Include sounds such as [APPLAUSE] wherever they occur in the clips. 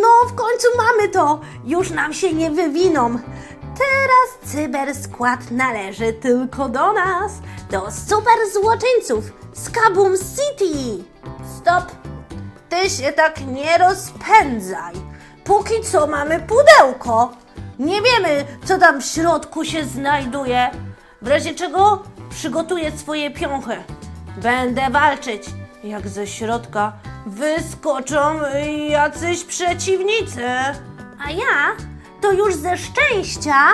No, w końcu mamy to! Już nam się nie wywiną. Teraz cyberskład należy tylko do nas, do super złoczyńców z Kaboom City. Stop! Ty się tak nie rozpędzaj. Póki co mamy pudełko. Nie wiemy, co tam w środku się znajduje. W razie czego przygotuję swoje piąchy. Będę walczyć, jak ze środka wyskoczą jacyś przeciwnicy. A ja to już ze szczęścia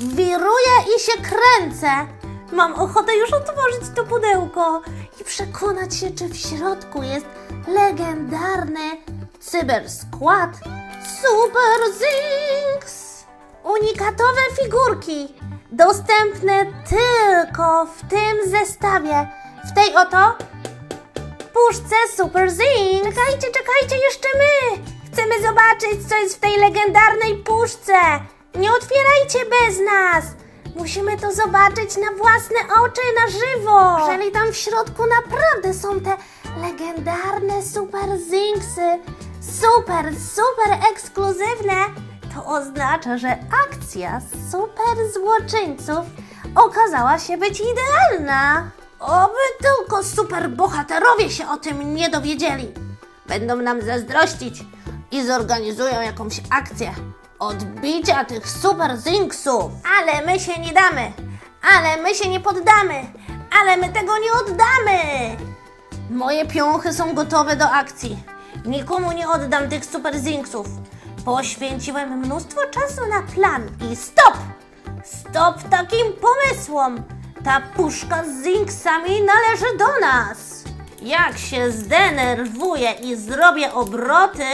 wiruję i się kręcę. Mam ochotę już otworzyć to pudełko i przekonać się, czy w środku jest legendarny cyberskład Super Zinks. Unikatowe figurki, dostępne tylko w tym zestawie, w tej oto puszce Super Zinks. Czekajcie, czekajcie, jeszcze my! Chcemy zobaczyć, co jest w tej legendarnej puszce. Nie otwierajcie bez nas! Musimy to zobaczyć na własne oczy, na żywo! Jeżeli tam w środku naprawdę są te legendarne Super Zinksy, super, super ekskluzywne, to oznacza, że akcja super złoczyńców okazała się być idealna. Oby tylko super bohaterowie się o tym nie dowiedzieli. Będą nam zazdrościć i zorganizują jakąś akcję odbicia tych super zinksów. Ale my się nie damy, ale my się nie poddamy, ale my tego nie oddamy. Moje piąchy są gotowe do akcji. Nikomu nie oddam tych super zinksów. Poświęciłem mnóstwo czasu na plan i stop! Stop takim pomysłom! Ta puszka z zinksami należy do nas! Jak się zdenerwuję i zrobię obroty,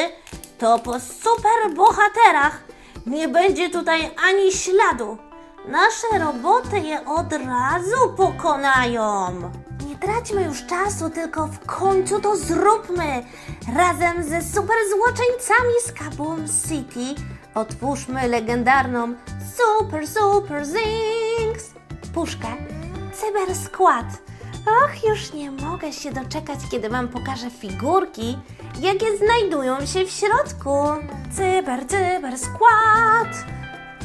to po super bohaterach nie będzie tutaj ani śladu. Nasze roboty je od razu pokonają. Nie traćmy już czasu, tylko w końcu to zróbmy. Razem ze super złoczyńcami z Kaboom City otwórzmy legendarną Super Super Zinks puszkę Cyberskład. Och, już nie mogę się doczekać, kiedy Wam pokażę figurki, jakie znajdują się w środku. Cyber, cyber skład.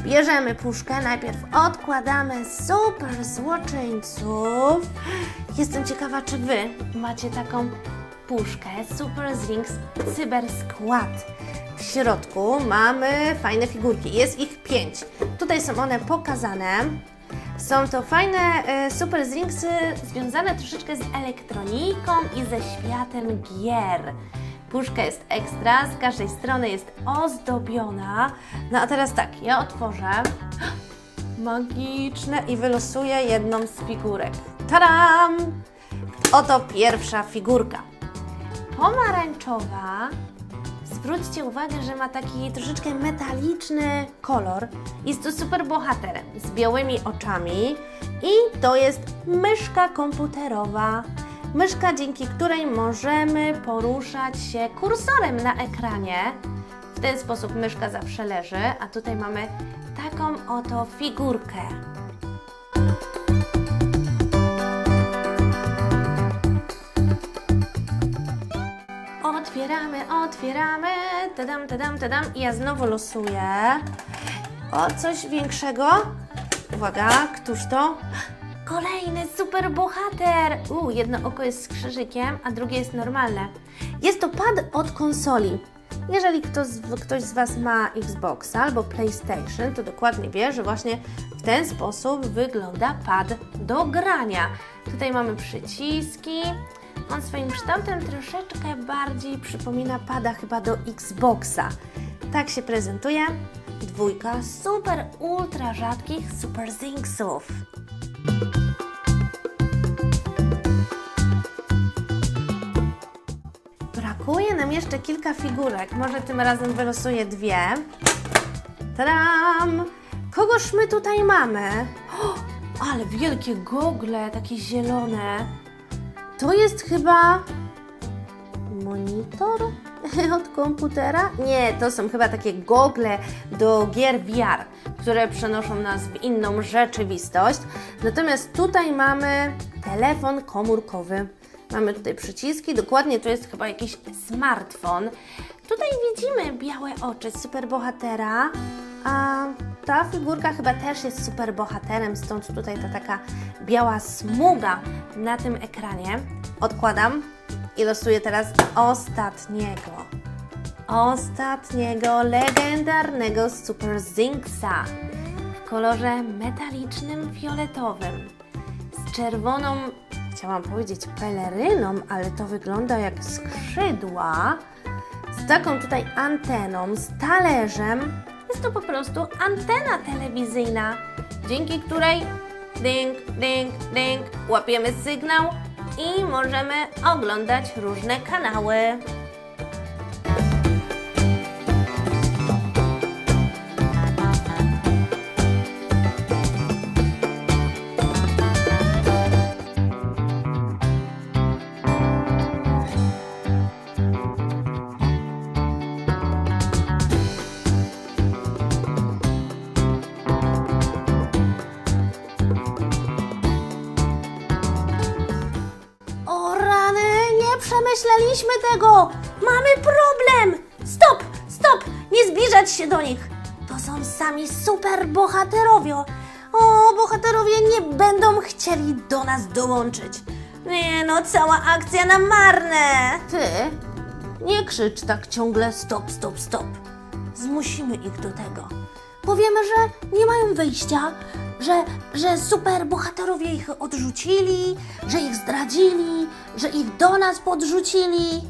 Bierzemy puszkę, najpierw odkładamy super złoczyńców. Jestem ciekawa, czy Wy macie taką puszkę Super Zinks Cyber Skład. W środku mamy fajne figurki, jest ich pięć. Tutaj są one pokazane. Są to fajne e, super zinksy związane troszeczkę z elektroniką i ze światem gier. Puszka jest ekstra, z każdej strony jest ozdobiona. No a teraz tak, ja otworzę. [GASPS] Magiczne i wylosuję jedną z figurek. Taram! Oto pierwsza figurka. Pomarańczowa Zwróćcie uwagę, że ma taki troszeczkę metaliczny kolor. Jest to super bohater z białymi oczami i to jest myszka komputerowa. Myszka, dzięki której możemy poruszać się kursorem na ekranie. W ten sposób myszka zawsze leży, a tutaj mamy taką oto figurkę. Otwieramy, otwieramy, tadam, tadam, tadam i ja znowu losuję. O, coś większego. Uwaga, któż to? Kolejny super bohater! U, jedno oko jest z krzyżykiem, a drugie jest normalne. Jest to pad od konsoli. Jeżeli ktoś, ktoś z Was ma Xboxa albo PlayStation, to dokładnie wie, że właśnie w ten sposób wygląda pad do grania. Tutaj mamy przyciski. On swoim kształtem troszeczkę bardziej przypomina pada chyba do Xboxa. Tak się prezentuje. Dwójka super ultra rzadkich Super Zinksów. Brakuje nam jeszcze kilka figurek. Może tym razem wylosuję dwie. Tadam! Kogoż my tutaj mamy? O, ale wielkie gogle, takie zielone. To jest chyba monitor [LAUGHS] od komputera? Nie, to są chyba takie gogle do gier VR, które przenoszą nas w inną rzeczywistość. Natomiast tutaj mamy telefon komórkowy. Mamy tutaj przyciski, dokładnie to jest chyba jakiś smartfon. Tutaj widzimy białe oczy superbohatera, a ta figurka chyba też jest superbohaterem, stąd tutaj ta taka biała smuga na tym ekranie. Odkładam i losuję teraz ostatniego. Ostatniego legendarnego Super Zinksa w kolorze metalicznym fioletowym z czerwoną, chciałam powiedzieć peleryną, ale to wygląda jak skrzydła, z taką tutaj anteną, z talerzem. Jest to po prostu antena telewizyjna, dzięki której ding, ding, ding, łapiemy sygnał i możemy oglądać różne kanały. Przemyśleliśmy tego! Mamy problem! Stop, stop! Nie zbliżać się do nich! To są sami super bohaterowie! O, bohaterowie nie będą chcieli do nas dołączyć. Nie no, cała akcja na marne! Ty, nie krzycz tak ciągle stop, stop, stop. Zmusimy ich do tego. Powiemy, że nie mają wyjścia, że, że super bohaterowie ich odrzucili, że ich zdradzili, że ich do nas podrzucili.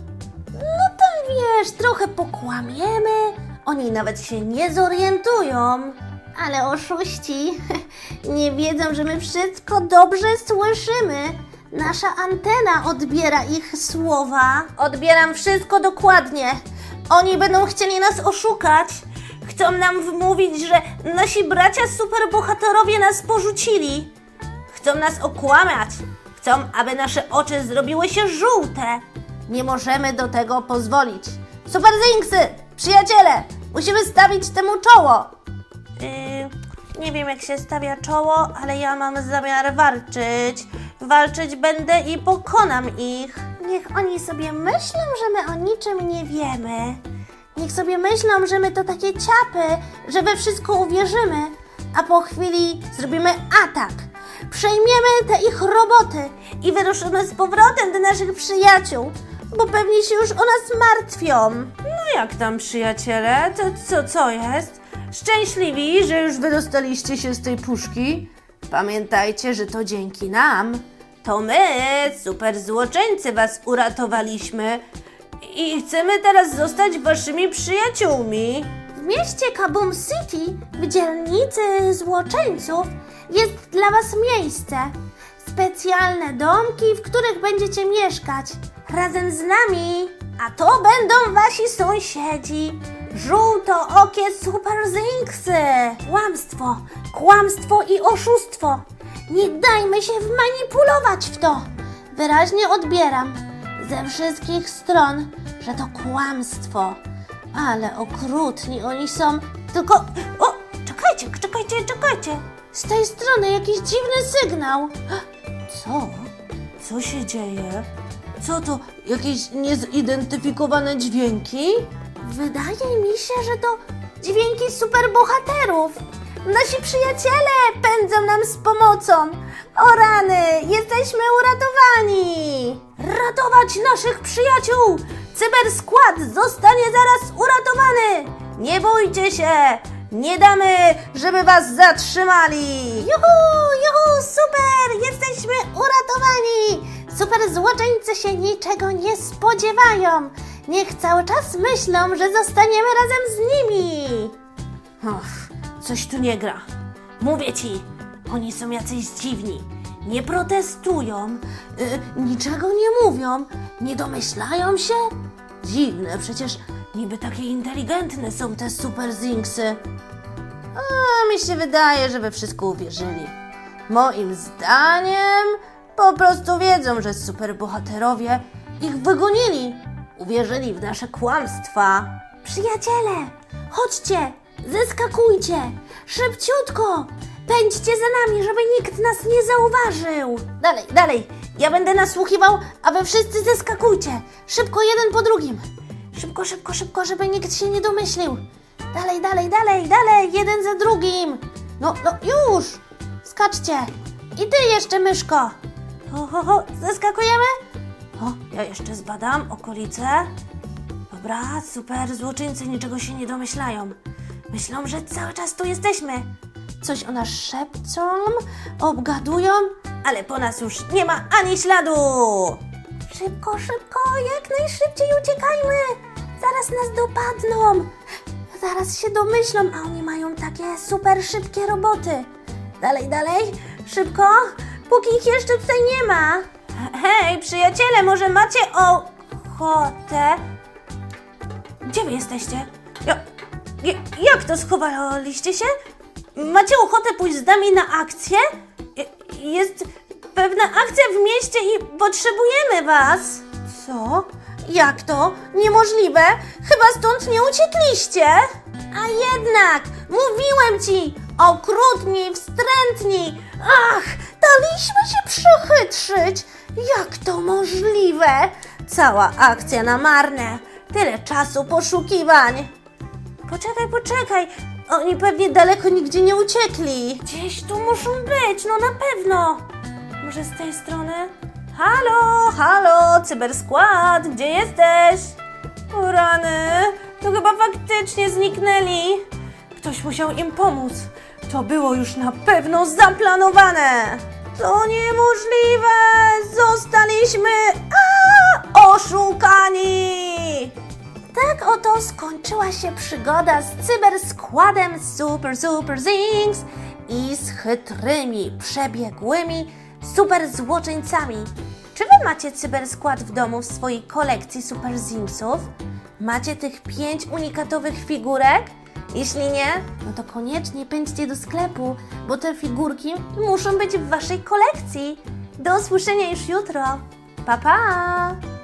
No to wiesz, trochę pokłamiemy, oni nawet się nie zorientują. Ale oszuści [LAUGHS] nie wiedzą, że my wszystko dobrze słyszymy. Nasza antena odbiera ich słowa. Odbieram wszystko dokładnie. Oni będą chcieli nas oszukać. Chcą nam wmówić, że nasi bracia superbohaterowie nas porzucili. Chcą nas okłamać. Chcą, aby nasze oczy zrobiły się żółte. Nie możemy do tego pozwolić. Super Zinksy! Przyjaciele! Musimy stawić temu czoło! Yy, nie wiem, jak się stawia czoło, ale ja mam zamiar walczyć. Walczyć będę i pokonam ich. Niech oni sobie myślą, że my o niczym nie wiemy. Niech sobie myślą, że my to takie ciapy, że we wszystko uwierzymy, a po chwili zrobimy atak. Przejmiemy te ich roboty i wyruszymy z powrotem do naszych przyjaciół, bo pewnie się już o nas martwią. No jak tam przyjaciele? To co, co jest? Szczęśliwi, że już wydostaliście się z tej puszki? Pamiętajcie, że to dzięki nam. To my, super złoczyńcy, was uratowaliśmy i chcemy teraz zostać waszymi przyjaciółmi. W mieście Kaboom City, w dzielnicy złoczyńców, jest dla was miejsce. Specjalne domki, w których będziecie mieszkać razem z nami. A to będą wasi sąsiedzi. Żółtookie super zinksy. Kłamstwo, kłamstwo i oszustwo. Nie dajmy się wmanipulować w to. Wyraźnie odbieram ze wszystkich stron, że to kłamstwo. Ale okrutni oni są. Tylko. O! Czekajcie, czekajcie, czekajcie! Z tej strony jakiś dziwny sygnał. Co? Co się dzieje? Co to? Jakieś niezidentyfikowane dźwięki? Wydaje mi się, że to dźwięki superbohaterów. Nasi przyjaciele pędzą nam z pomocą. O rany, jesteśmy uratowani. Ratować naszych przyjaciół. Cyberskład zostanie zaraz uratowany. Nie bójcie się. Nie damy, żeby was zatrzymali. Juhu, juhu, super, jesteśmy uratowani. Super złoczyńcy się niczego nie spodziewają. Niech cały czas myślą, że zostaniemy razem z nimi. Och, coś tu nie gra. Mówię ci, oni są jacyś dziwni. Nie protestują, y, niczego nie mówią, nie domyślają się. Dziwne, przecież niby takie inteligentne są te super zinksy. A mi się wydaje, że we wszystko uwierzyli. Moim zdaniem po prostu wiedzą, że superbohaterowie ich wygonili. Uwierzyli w nasze kłamstwa. Przyjaciele, chodźcie, zeskakujcie, szybciutko. Pędźcie za nami, żeby nikt nas nie zauważył. Dalej, dalej, Ja będę nasłuchiwał, a wy wszyscy zeskakujcie. Szybko, jeden po drugim. Szybko, szybko, szybko, żeby nikt się nie domyślił. Dalej, dalej, dalej, dalej, jeden za drugim. No, no, już. Skaczcie. I ty jeszcze, myszko. Ho, ho, ho, zeskakujemy? O, ja jeszcze zbadam okolice. Dobra, super, złoczyńcy niczego się nie domyślają. Myślą, że cały czas tu jesteśmy. Coś o nas szepczą, obgadują, ale po nas już nie ma ani śladu. Szybko, szybko, jak najszybciej uciekajmy. Zaraz nas dopadną. Zaraz się domyślą, a oni mają takie super szybkie roboty. Dalej, dalej, szybko, póki ich jeszcze tutaj nie ma. Hej, przyjaciele, może macie ochotę? Gdzie wy jesteście? Ja, ja, jak to schowaliście się? Macie ochotę pójść z nami na akcję? Je- Jest pewna akcja w mieście i potrzebujemy was. Co? Jak to? Niemożliwe? Chyba stąd nie uciekliście. A jednak, mówiłem ci, okrutni, wstrętni. Ach, daliśmy się przechytrzyć. Jak to możliwe? Cała akcja na marne. Tyle czasu poszukiwań. Poczekaj, poczekaj. Oni pewnie daleko nigdzie nie uciekli. Gdzieś tu muszą być, no na pewno. Może z tej strony? Halo, halo, cyberskład, gdzie jesteś? O rany, to chyba faktycznie zniknęli. Ktoś musiał im pomóc. To było już na pewno zaplanowane. To niemożliwe! Zostaliśmy a, oszukani! Tak oto skończyła się przygoda z cyberskładem Super Super Zings i z chytrymi, przebiegłymi super złoczyńcami. Czy wy macie cyberskład w domu w swojej kolekcji Super Zingsów? Macie tych pięć unikatowych figurek? Jeśli nie, no to koniecznie pędźcie do sklepu, bo te figurki muszą być w waszej kolekcji. Do usłyszenia już jutro. Pa pa!